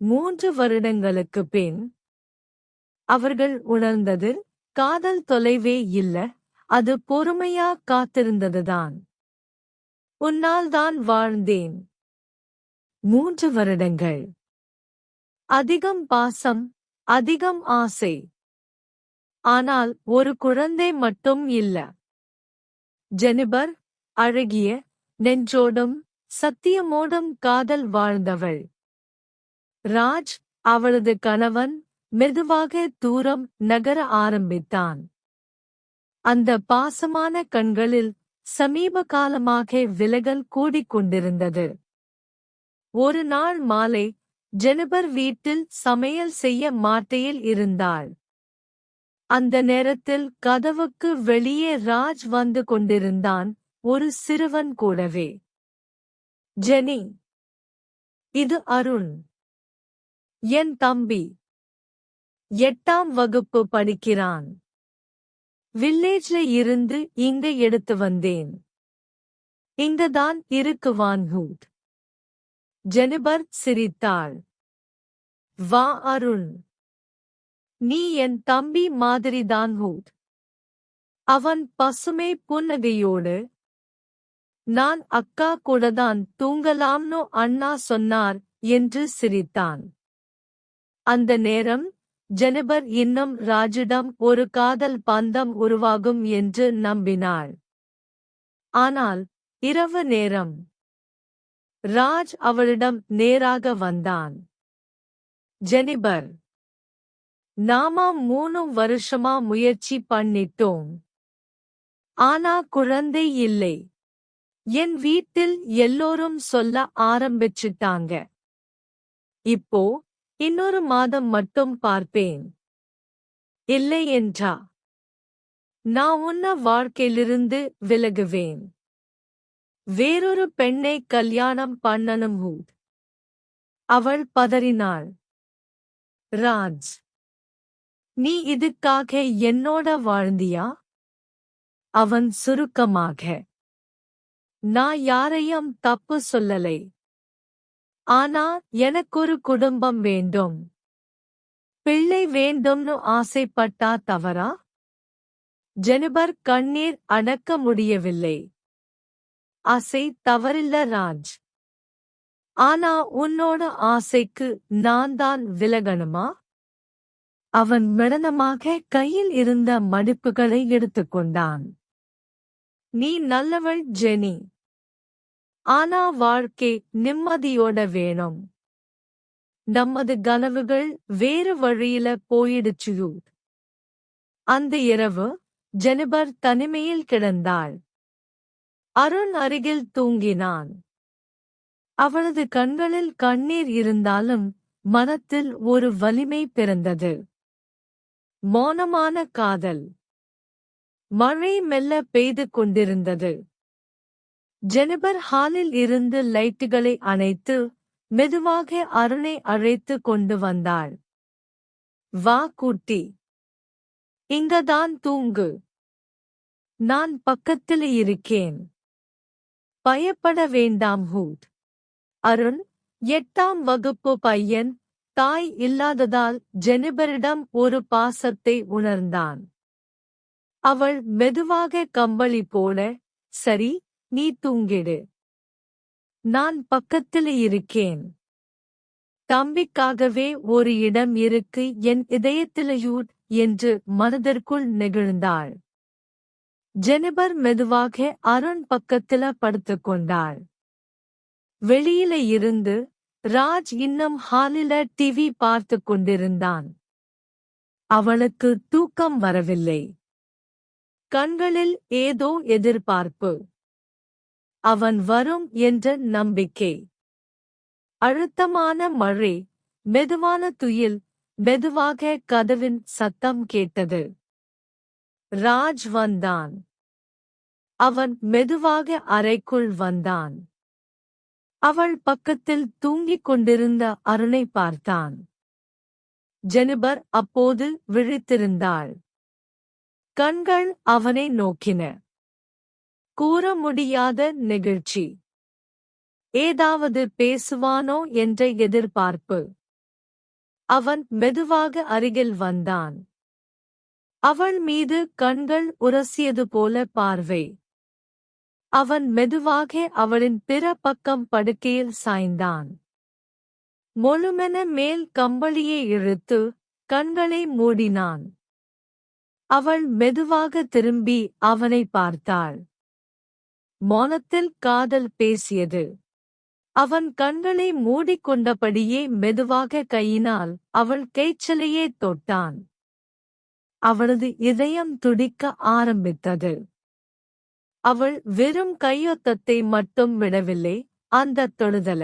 மூன்று வருடங்களுக்கு பின் அவர்கள் உணர்ந்தது காதல் தொலைவே இல்ல அது பொறுமையா காத்திருந்ததுதான். உன்னால் தான் வாழ்ந்தேன். மூன்று வருடங்கள். அதிகம் பாசம் அதிகம் ஆசை. ஆனால் ஒரு குழந்தை மட்டும் இல்ல. ஜெனிபர் அழகிய நெஞ்சோடும் சத்தியமோடும் காதல் வாழ்ந்தவள். ராஜ் அவளது கணவன் மெதுவாக தூரம் நகர ஆரம்பித்தான். அந்த பாசமான கண்களில் சமீப காலமாக விலகல் கூடிக்கொண்டிருந்தது ஒரு நாள் மாலை ஜெனிபர் வீட்டில் சமையல் செய்ய மாட்டையில் இருந்தாள். அந்த நேரத்தில் கதவுக்கு வெளியே ராஜ் வந்து கொண்டிருந்தான் ஒரு சிறுவன் கூடவே. ஜெனி இது அருண். என் தம்பி. எட்டாம் வகுப்பு படிக்கிறான். வில்லேஜ்ல இருந்து இங்க எடுத்து வந்தேன். இங்கதான் இருக்கு வான்ஹூட் ஜெனிபர் சிரித்தாள். வா அருண். நீ என் தம்பி மாதிரிதான் ஹூட் அவன் பசுமை புன்னகையோடு நான் அக்கா கூடதான் தூங்கலாம்னு அண்ணா சொன்னார் என்று சிரித்தான். அந்த நேரம் ஜெனிபர் இன்னும் ராஜிடம் ஒரு காதல் பந்தம் உருவாகும் என்று நம்பினாள். ஆனால் இரவு நேரம் ராஜ் அவளிடம் நேராக வந்தான். ஜெனிபர் நாமா மூணு வருஷமா முயற்சி பண்ணிட்டோம். ஆனா குழந்தை இல்லை. என் வீட்டில் எல்லோரும் சொல்ல ஆரம்பிச்சிட்டாங்க. இப்போ இன்னொரு மாதம் மட்டும் பார்ப்பேன். இல்லை என்றா? நான் உன்ன வாழ்க்கையிலிருந்து விலகுவேன். வேறொரு பெண்ணை கல்யாணம் பண்ணணும் ஹூட் அவள் பதறினாள். ராஜ் நீ இதுக்காக என்னோட வாழ்ந்தியா? அவன் சுருக்கமாக நான் யாரையும் தப்பு சொல்லலை. ஆனா எனக்கொரு குடும்பம் வேண்டும். பிள்ளை வேண்டும்னு ஆசைப்பட்டா தவறா? ஜெனிபர் கண்ணீர் அடக்க முடியவில்லை. ஆசை தவறில்ல ராஜ். ஆனா உன்னோட ஆசைக்கு நான் தான் விலகணுமா? அவன் மிடனமாக கையில் இருந்த மடிப்புகளை எடுத்துக்கொண்டான். நீ நல்லவள் ஜெனி. ஆனா வாழ்க்கை நிம்மதியோட வேணும். நமது கனவுகள் வேறு வழியில போயிடுச்சு அந்த இரவு ஜெனிபர் தனிமையில் கிடந்தாள். அருண் அருகில் தூங்கினான். அவளது கண்களில் கண்ணீர் இருந்தாலும் மனத்தில் ஒரு வலிமை பிறந்தது. மௌனமான காதல். மழை மெல்ல பெய்து கொண்டிருந்தது. ஜெனிபர் ஹாலில் இருந்து லைட்டுகளை அணைத்து மெதுவாக அருணை அழைத்து கொண்டு வந்தாள். வா கூட்டி இங்கதான் தூங்கு. நான் பக்கத்தில் இருக்கேன். பயப்பட வேண்டாம் ஹூட் அருண் எட்டாம் வகுப்பு பையன் தாய் இல்லாததால் ஜெனிபரிடம் ஒரு பாசத்தை உணர்ந்தான். அவள் மெதுவாக கம்பளி போல சரி நீ தூங்கிடு. நான் பக்கத்தில் இருக்கேன். தம்பிக்காகவே ஒரு இடம் இருக்கு என் இதயத்திலையூட் என்று மனதிற்குள் நெகிழ்ந்தாள். ஜெனிபர் மெதுவாக அருண் பக்கத்தில படுத்துக்கொண்டாள் வெளியில இருந்து ராஜ் இன்னும் ஹாலில டிவி பார்த்து கொண்டிருந்தான். அவளுக்கு தூக்கம் வரவில்லை. கண்களில் ஏதோ எதிர்பார்ப்பு. அவன் வரும் என்ற நம்பிக்கை. அழுத்தமான மழை மெதுவான துயில் மெதுவாக கதவின் சத்தம் கேட்டது. ராஜ் வந்தான். அவன் மெதுவாக அறைக்குள் வந்தான். அவள் பக்கத்தில் தூங்கிக் கொண்டிருந்த அருணை பார்த்தான். ஜெனிபர் அப்போது விழித்திருந்தாள். கண்கள் அவனை நோக்கின. கூற முடியாத நெகிழ்ச்சி. ஏதாவது பேசுவானோ என்ற எதிர்பார்ப்பு. அவன் மெதுவாக அருகில் வந்தான். அவள் மீது கண்கள் உரசியது போல பார்வை. அவன் மெதுவாக அவளின் பிற பக்கம் படுக்கையில் சாய்ந்தான். மொழுமென மேல் கம்பளியை இழுத்து கண்களை மூடினான். அவள் மெதுவாக திரும்பி அவனை பார்த்தாள். மௌனத்தில் காதல் பேசியது. அவன் கண்களை மூடிக்கொண்டபடியே மெதுவாக கையினால் அவள் கைச்சலையே தொட்டான். அவளது இதயம் துடிக்க ஆரம்பித்தது. அவள் வெறும் கையொத்தத்தை மட்டும் விடவில்லை அந்த தொழுதல